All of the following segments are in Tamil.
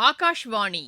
ஆகாஷ்வாணி.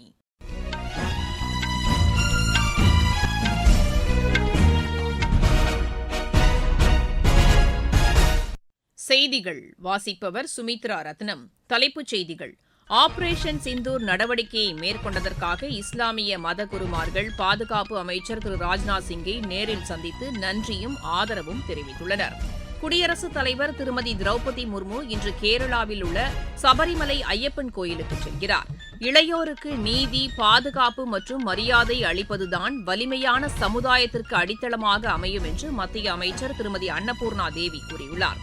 செய்திகள். வாசிப்பவர் சுமித்ரா ரத்னம். தலைப்புச் செய்திகள். ஆபரேஷன் சிந்தூர் நடவடிக்கையை மேற்கொண்டதற்காக இஸ்லாமிய மத குருமார்கள் பாதுகாப்பு அமைச்சர் திரு ராஜ்நாத் சிங்கை நேரில் சந்தித்து நன்றியும் ஆதரவும் தெரிவித்துள்ளனர். குடியரசுத் தலைவர் திருமதி திரௌபதி முர்மு இன்று கேரளாவில் உள்ள சபரிமலை ஐயப்பன் கோயிலுக்கு செல்கிறார். இளையோருக்கு நீதி பாதுகாப்பு மற்றும் மரியாதை அளிப்பதுதான் வலிமையான சமுதாயத்திற்கு அடித்தளமாக அமையும் என்று மத்திய அமைச்சர் திருமதி அன்னபூர்ணா தேவி கூறியுள்ளார்.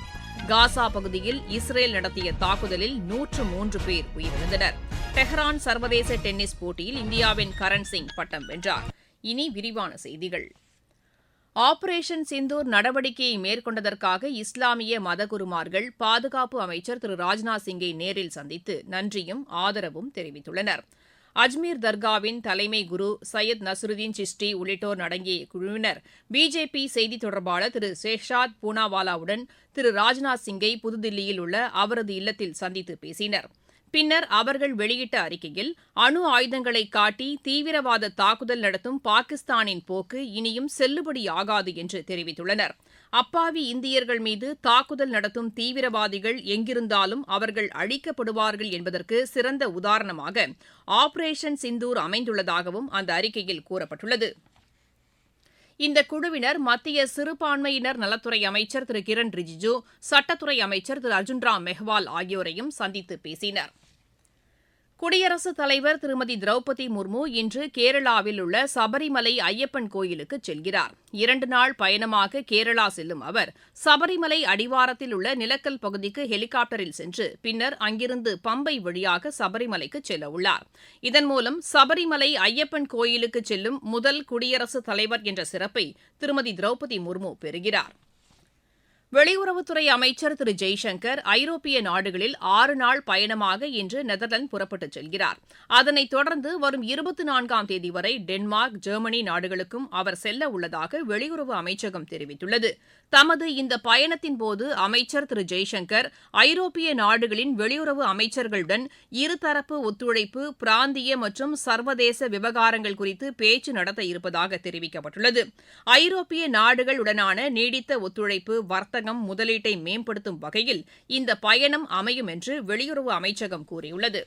காசா பகுதியில் இஸ்ரேல் நடத்திய தாக்குதலில் நூற்று மூன்று பேர் உயிரிழந்தனர். டெஹ்ரான் சர்வதேச டென்னிஸ் போட்டியில் இந்தியாவின் கரண் சிங் பட்டம் வென்றார். இனி விரிவான செய்திகள். ஆபரேஷன் சிந்தூர் நடவடிக்கையை மேற்கொண்டதற்காக இஸ்லாமிய மதகுருமார்கள் பாதுகாப்பு அமைச்சர் திரு ராஜ்நாத் சிங்கை நேரில் சந்தித்து நன்றியும் ஆதரவும் தெரிவித்துள்ளனர். அஜ்மீர் தர்காவின் தலைமை குரு சையத் நசருதீன் சிஸ்டி உள்ளிட்டோர் அடங்கிய குழுவினர் பிஜேபி செய்தித் தொடர்பாளர் திரு சேஷாத் பூனாவாலாவுடன் திரு ராஜ்நாத் சிங்கை புதுதில்லியில் உள்ள அவரது இல்லத்தில் சந்தித்து பேசினர். பின்னர் அவர்கள் வெளியிட்ட அறிக்கையில் அணு ஆயுதங்களை காட்டி தீவிரவாத தாக்குதல் நடத்தும் பாகிஸ்தானின் போக்கு இனியும் செல்லுபடியாகாது என்று தெரிவித்துள்ளனர். அப்பாவி இந்தியர்கள் மீது தாக்குதல் நடத்தும் தீவிரவாதிகள் எங்கிருந்தாலும் அவர்கள் அழிக்கப்படுவார்கள் என்பதற்கு சிறந்த உதாரணமாக ஆபரேஷன் சிந்தூர் அமைந்துள்ளதாகவும் அந்த அறிக்கையில் கூறப்பட்டுள்ளது. இந்த குழுவினர் மத்திய சிறுபான்மையினர் நலத்துறை அமைச்சர் திரு கிரண் ரிஜிஜு சட்டத்துறை அமைச்சர் திரு அர்ஜுன் ராம் மெஹ்வால் ஆகியோரையும் சந்தித்து பேசினர். குடியரசுத் தலைவர் திருமதி திரௌபதி முர்மு இன்று கேரளாவில் உள்ள சபரிமலை ஐயப்பன் கோயிலுக்கு செல்கிறார். இரண்டு நாள் பயணமாக கேரளா செல்லும் அவர் சபரிமலை அடிவாரத்தில் உள்ள நிலக்கல் பகுதிக்கு ஹெலிகாப்டரில் சென்று பின்னர் அங்கிருந்து பம்பை வழியாக சபரிமலைக்கு செல்ல உள்ளார். இதன் மூலம் சபரிமலை ஐயப்பன் கோயிலுக்கு செல்லும் முதல் குடியரசுத் தலைவர் என்ற சிறப்பை திருமதி திரௌபதி முர்மு பெறுகிறார். வெளியுறவுத்துறை அமைச்சர் திரு ஜெய்சங்கர் ஐரோப்பிய நாடுகளில் ஆறு நாள் பயணமாக இன்று நெதர்லாந்து புறப்பட்டுச் செல்கிறார். அதனைத் தொடர்ந்து வரும் இருபத்தி நான்காம் தேதி வரை டென்மார்க் ஜெர்மனி நாடுகளுக்கும் அவர் செல்ல உள்ளதாக வெளியுறவு அமைச்சகம் தெரிவித்துள்ளது. தமது இந்த பயணத்தின்போது அமைச்சர் திரு ஜெய்சங்கர் ஐரோப்பிய நாடுகளின் வெளியுறவு அமைச்சர்களுடன் இருதரப்பு ஒத்துழைப்பு பிராந்திய மற்றும் சர்வதேச விவகாரங்கள் குறித்து பேச்சு நடத்த இருப்பதாக தெரிவிக்கப்பட்டுள்ளது. ஐரோப்பிய நாடுகளுடனான நீடித்த ஒத்துழைப்பு வர்த்தக வர்த்தகம் முதலீட்டை மேம்படுத்தும் வகையில் இந்த பயணம் அமையும் என்று வெளியுறவு அமைச்சகம் கூறியுள்ளது.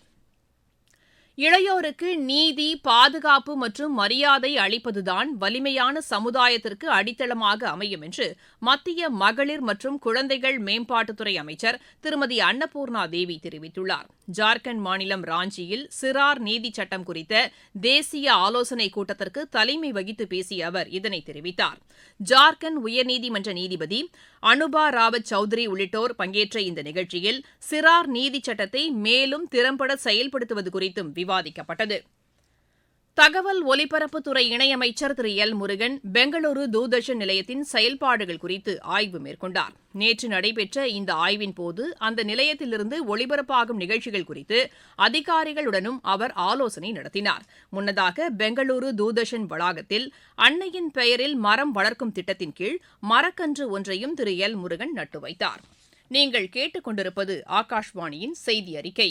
இளையோருக்கு நீதி பாதுகாப்பு மற்றும் மரியாதை அளிப்பதுதான் வலிமையான சமுதாயத்திற்கு அடித்தளமாக அமையும் என்று மத்திய மகளிர் மற்றும் குழந்தைகள் மேம்பாட்டுத்துறை அமைச்சர் திருமதி அன்னபூர்ணா தேவி தெரிவித்துள்ளார். ஜார்க்கண்ட் மாநிலம் ராஞ்சியில் சிறார் நீதி சட்டம் குறித்த தேசிய ஆலோசனைக் கூட்டத்திற்கு தலைமை வகித்து பேசிய அவர் இதனை தெரிவித்தார். ஜார்க்கண்ட் உயர்நீதிமன்ற நீதிபதி அனுபா ராவத் சௌத்ரி உள்ளிட்டோர் பங்கேற்ற இந்த நிகழ்ச்சியில் சிறார் நீதி சட்டத்தை மேலும் திறம்பட செயல்படுத்துவது குறித்தும் விவாதிக்கப்பட்டது. தகவல் ஒலிபரப்புத்துறை இணையமைச்சர் திரு. எல். முருகன் பெங்களூரு தூர்தர்ஷன் நிலையத்தின் செயல்பாடுகள் குறித்து ஆய்வு மேற்கொண்டார். நேற்று நடைபெற்ற இந்த ஆய்வின் போது அந்த நிலையத்திலிருந்து ஒளிபரப்பாகும் நிகழ்ச்சிகள் குறித்து அதிகாரிகளுடனும் அவர் ஆலோசனை நடத்தினார். முன்னதாக பெங்களூரு தூர்தர்ஷன் வளாகத்தில் அன்னையின் பெயரில் மரம் வளர்க்கும் திட்டத்தின் கீழ் மரக்கன்று ஒன்றையும் திரு. எல். முருகன் நட்டு வைத்தார். நீங்கள் கேட்டுக்கொண்டிருப்பது ஆகாஷ்வாணியின் செய்தி அறிக்கை.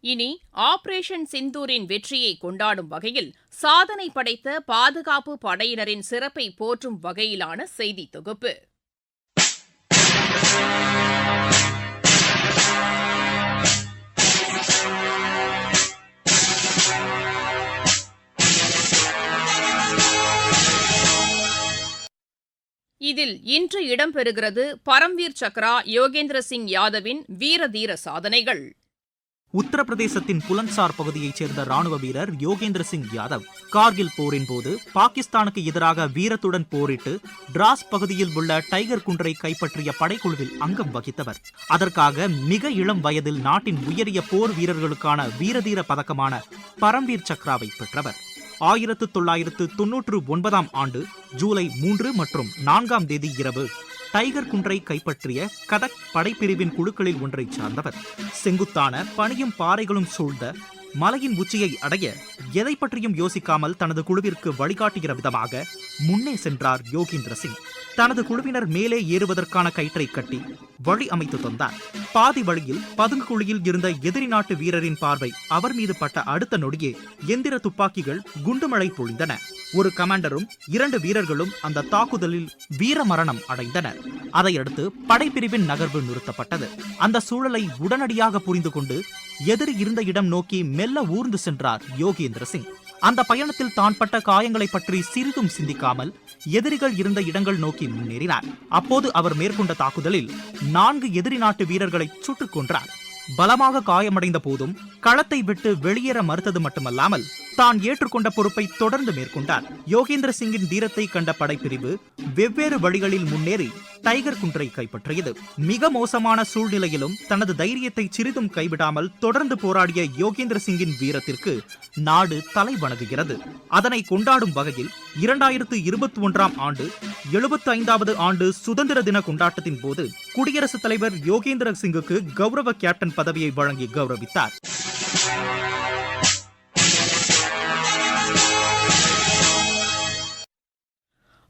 இனி ஆபரேஷன் சிந்தூரின் வெற்றியை கொண்டாடும் வகையில் சாதனை படைத்த பாதுகாப்பு படையினரின் சிறப்பை போற்றும் வகையிலான செய்தி தொகுப்பு. இதில் இன்று இடம்பெறுகிறது பரம்வீர் சக்ரா யோகேந்திர சிங் யாதவின் வீரதீர சாதனைகள். உத்தரப்பிரதேசத்தின் புலன்சார் பகுதியைச் சேர்ந்த ராணுவ வீரர் யோகேந்திர சிங் யாதவ் கார்கில் போரின் போது பாகிஸ்தானுக்கு எதிராக வீரத்துடன் போரிட்டு டிராஸ் பகுதியில் உள்ள டைகர் குன்றை கைப்பற்றிய படைக்குழுவில் அங்கம் வகித்தவர். அதற்காக மிக இளம் வயதில் நாட்டின் உயரிய போர் வீரர்களுக்கான வீரதீர பதக்கமான பரம்வீர் சக்ராவை பெற்றவர். ஆயிரத்து தொள்ளாயிரத்து தொன்னூற்று ஒன்பதாம் ஆண்டு ஜூலை மூன்று மற்றும் நான்காம் தேதி இரவு டைகர் குன்றை கைப்பற்றிய கதக் படைப்பிரிவின் குழுக்களில் ஒன்றைச் சார்ந்தவர். செங்குத்தான பனியும் பாறைகளும் சூழ்ந்த மலையின் உச்சியை அடைய எதை பற்றியும் யோசிக்காமல் தனது குழுவிற்கு வழிகாட்டுகிற விதமாக முன்னே சென்றார் யோகேந்திர சிங். தனது குழுவினர் மேலே ஏறுவதற்கான கயிற்றை கட்டி வழி அமைத்து தந்தார். பாதி வழியில் பதுங்கு குழியில் இருந்த எதிரி நாட்டு வீரரின் பார்வை அவர் மீது பட்ட அடுத்த நொடியே எந்திர துப்பாக்கிகள் குண்டுமழை பொழிந்தன. ஒரு கமாண்டரும் இரண்டு வீரர்களும் அந்த தாக்குதலில் வீரமரணம் அடைந்தனர். அதையடுத்து படைப்பிரிவின் நகர்வு நிறுத்தப்பட்டது. அந்த சூழலை உடனடியாக புரிந்து கொண்டு எதிரி இருந்த இடம் நோக்கி மெல்ல ஊர்ந்து சென்றார் யோகேந்திர சிங். அந்த பயணத்தில் தான் பட்ட காயங்களை பற்றி சிறிதும் சிந்திக்காமல் எதிரிகள் இருந்த இடங்கள் நோக்கி முன்னேறினார். அப்போது அவர் மேற்கொண்ட தாக்குதலில் நான்கு எதிரி நாட்டு வீரர்களை சுட்டுக் கொன்றார். பலமாக காயமடைந்த போதும் களத்தை விட்டு வெளியேற மறுத்தது மட்டுமல்லாமல் தான் ஏற்றுக்கொண்ட பொறுப்பை தொடர்ந்து மேற்கொண்டார். யோகேந்திர சிங்கின் தீரத்தை கண்ட படைப்பிரிவு வெவ்வேறு வழிகளில் முன்னேறி டைகர் குன்றை கைப்பற்றியது. மிக மோசமான சூழ்நிலையிலும் தனது தைரியத்தை சிறிதும் கைவிடாமல் தொடர்ந்து போராடிய யோகேந்திர சிங்கின் வீரத்திற்கு நாடு தலை வணங்குகிறது. அதனை கொண்டாடும் வகையில் இரண்டாயிரத்து இருபத்தி ஒன்றாம் ஆண்டு எழுபத்தி ஐந்தாவது ஆண்டு சுதந்திர தின கொண்டாட்டத்தின் போது குடியரசுத் தலைவர் யோகேந்திர சிங்குக்கு கௌரவ கேப்டன் பதவியை வழங்கி கௌரவித்தார்.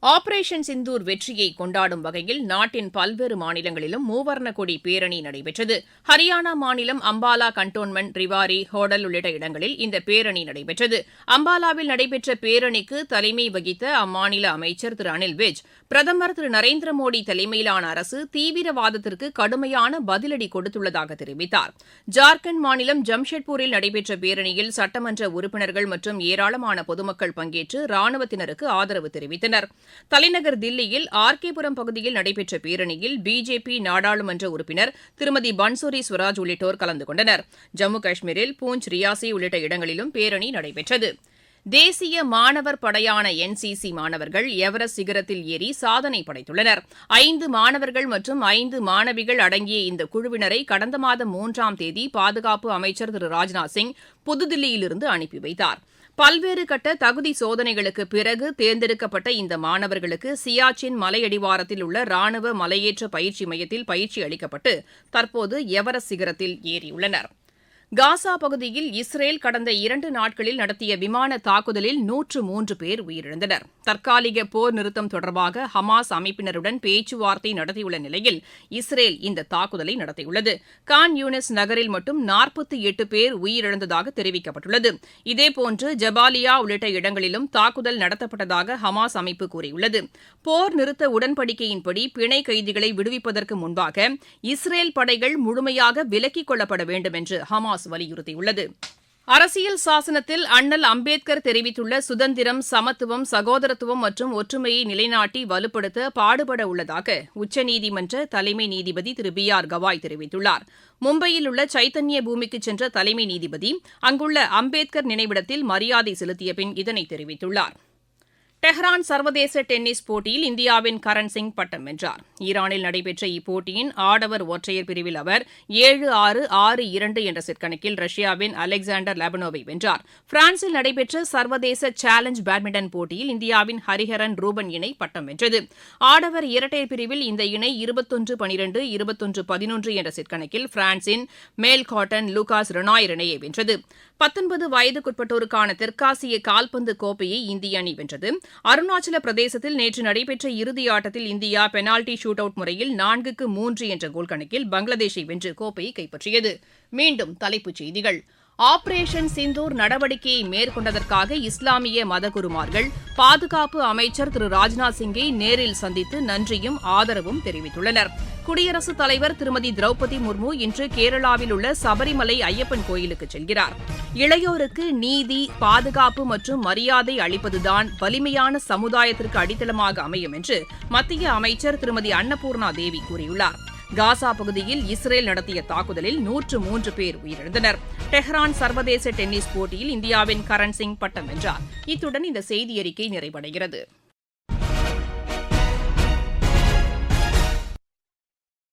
ஆபரேஷன் சிந்தூர் வெற்றியை கொண்டாடும் வகையில் நாட்டின் பல்வேறு மாநிலங்களிலும் மூவர்ண கொடி பேரணி நடைபெற்றது. ஹரியானா மாநிலம் அம்பாலா கண்டோன்மெண்ட் ரிவாரி ஹோடல் உள்ளிட்ட இடங்களில் இந்த பேரணி நடைபெற்றது. அம்பாலாவில் நடைபெற்ற பேரணிக்கு தலைமை வகித்த அம்மாநில அமைச்சர் திரு அனில் விஜ் பிரதமர் திரு நரேந்திர மோடி தலைமையிலான அரசு தீவிரவாதத்திற்கு கடுமையான பதிலடி கொடுத்துள்ளதாக தெரிவித்தார். ஜார்க்கண்ட் மாநிலம் ஜம்ஷெட்பூரில் நடைபெற்ற பேரணியில் சட்டமன்ற உறுப்பினர்கள் மற்றும் ஏராளமான பொதுமக்கள் பங்கேற்று ராணுவத்தினருக்கு ஆதரவு தெரிவித்தனர். தலைநகர் தில்லியில் ஆர்கேபுரம் பகுதியில் நடைபெற்ற பேரணியில் பிஜேபி நாடாளுமன்ற உறுப்பினர் திருமதி பன்சூரி ஸ்வராஜ் உள்ளிட்டோர் கலந்து கொண்டனர். ஜம்மு காஷ்மீரில் பூஞ்ச் ரியாசி உள்ளிட்ட இடங்களிலும் பேரணி நடைபெற்றது. தேசிய மாணவர் படையான என்சிசி மாணவர்கள் எவரஸ்ட் சிகரத்தில் ஏறி சாதனை படைத்துள்ளனர். ஐந்து மாணவர்கள் மற்றும் ஐந்து மாணவிகள் அடங்கிய இந்த குழுவினரை கடந்த மாதம் மூன்றாம் தேதி பாதுகாப்பு அமைச்சர் திரு ராஜ்நாத் சிங் புதுதில்லியிலிருந்து அனுப்பி வைத்தார். பல்வேறு கட்ட தகுதி சோதனைகளுக்கு பிறகு தேர்ந்தெடுக்கப்பட்ட இந்த மாணவர்களுக்கு சியாச்சின் மலையடிவாரத்தில் உள்ள ராணுவ மலையேற்ற பயிற்சி மையத்தில் பயிற்சி அளிக்கப்பட்டு தற்போது எவரஸ்ட் சிகரத்தில் ஏறியுள்ளனா் காசா பகுதியில் இஸ்ரேல் கடந்த இரண்டு நாட்களில் நடத்திய விமான தாக்குதலில் நூற்று மூன்று பேர் உயிரிழந்தனர். தற்காலிக போர் நிறுத்தம் தொடர்பாக ஹமாஸ் அமைப்பினருடன் பேச்சுவார்த்தை நடத்தியுள்ள நிலையில் இஸ்ரேல் இந்த தாக்குதலை நடத்தியுள்ளது. கான் யூனிஸ் நகரில் மட்டும் நாற்பத்தி எட்டு பேர் உயிரிழந்ததாக தெரிவிக்கப்பட்டுள்ளது. இதேபோன்று ஜபாலியா உள்ளிட்ட இடங்களிலும் தாக்குதல் நடத்தப்பட்டதாக ஹமாஸ் அமைப்பு கூறியுள்ளது. போர் நிறுத்த உடன்படிக்கையின்படி பிணை கைதிகளை விடுவிப்பதற்கு முன்பாக இஸ்ரேல் படைகள் முழுமையாக விலக்கிக் கொள்ளப்பட வேண்டும் என்று ஹமாஸ் வலியுறுத்தியுள்ளது. அரசியல் சாசனத்தில் அண்ணல் அம்பேத்கர் தெரிவித்துள்ள சுதந்திரம் சமத்துவம் சகோதரத்துவம் மற்றும் ஒற்றுமையை நிலைநாட்டி வலுப்படுத்த பாடுபட உள்ளதாக உச்சநீதிமன்ற தலைமை நீதிபதி திரு பி ஆர் கவாய் தெரிவித்துள்ளார். மும்பையில் உள்ள சைத்தன்ய பூமிக்கு சென்ற தலைமை நீதிபதி அங்குள்ள அம்பேத்கர் நினைவிடத்தில் மரியாதை செலுத்திய பின் இதனை தெரிவித்துள்ளார். டெஹ்ரான் சர்வதேச டென்னிஸ் போட்டியில் இந்தியாவின் கரண் சிங் பட்டம் வென்றார். ஈரானில் நடைபெற்ற இப்போட்டியின் ஆடவர் ஒற்றையர் பிரிவில் அவர் ஏழு ஆறு ஆறு இரண்டு என்ற செட் கணக்கில் ரஷ்யாவின் அலெக்சாண்டர் லெபனோவை வென்றார். பிரான்சில் நடைபெற்ற சர்வதேச சேலஞ்ச் பேட்மிண்டன் போட்டியில் இந்தியாவின் ஹரிஹரன் ரூபன் இணை பட்டம் வென்றது. ஆடவர் இரட்டையர் பிரிவில் இந்த இணை இருபத்தொன்று பனிரெண்டு இருபத்தொன்று பதினொன்று என்ற செட் கணக்கில் பிரான்சின் மேல் காட்டன் லூகாஸ் ரெனாயர் இணையை வென்றது. பத்தொன்பது வயதுக்குட்பட்டோருக்கான தெற்காசிய கால்பந்து கோப்பையை இந்திய அணி வென்றது. அருணாச்சல பிரதேசத்தில் நேற்று நடைபெற்ற இறுதி ஆட்டத்தில் இந்தியா பெனால்டி ஷூட் அவுட் முறையில் நான்குக்கு மூன்று என்ற கோல் கணக்கில் பங்களாதேஷை வென்று கோப்பையை கைப்பற்றியது. மீண்டும் தலைப்புச் செய்திகள். ஆபரேஷன் சிந்தூர் நடவடிக்கையை மேற்கொண்டதற்காக இஸ்லாமிய மதகுருமார்கள் பாதுகாப்பு அமைச்சர் திரு ராஜ்நாத் சிங்கை நேரில் சந்தித்து நன்றியும் ஆதரவும் தெரிவித்துள்ளனர். குடியரசுத் தலைவர் திருமதி திரௌபதி முர்மு இன்று கேரளாவில் உள்ள சபரிமலை ஐயப்பன் கோயிலுக்கு செல்கிறார். இளையோருக்கு நீதி பாதுகாப்பு மற்றும் மரியாதை அளிப்பதுதான் வலிமையான சமுதாயத்திற்கு அடித்தளமாக அமையும் என்று மத்திய அமைச்சர் திருமதி அன்னபூர்ணா தேவி கூறியுள்ளார். காசா பகுதியில் இஸ்ரேல் நடத்திய தாக்குதலில் நூற்று மூன்று பேர் உயிரிழந்தனர். டெஹ்ரான் சர்வதேச டென்னிஸ் போட்டியில் இந்தியாவின் கரண் சிங் பட்டம் வென்றார். இத்துடன் இந்த செய்தியறிக்கை நிறைவடைகிறது.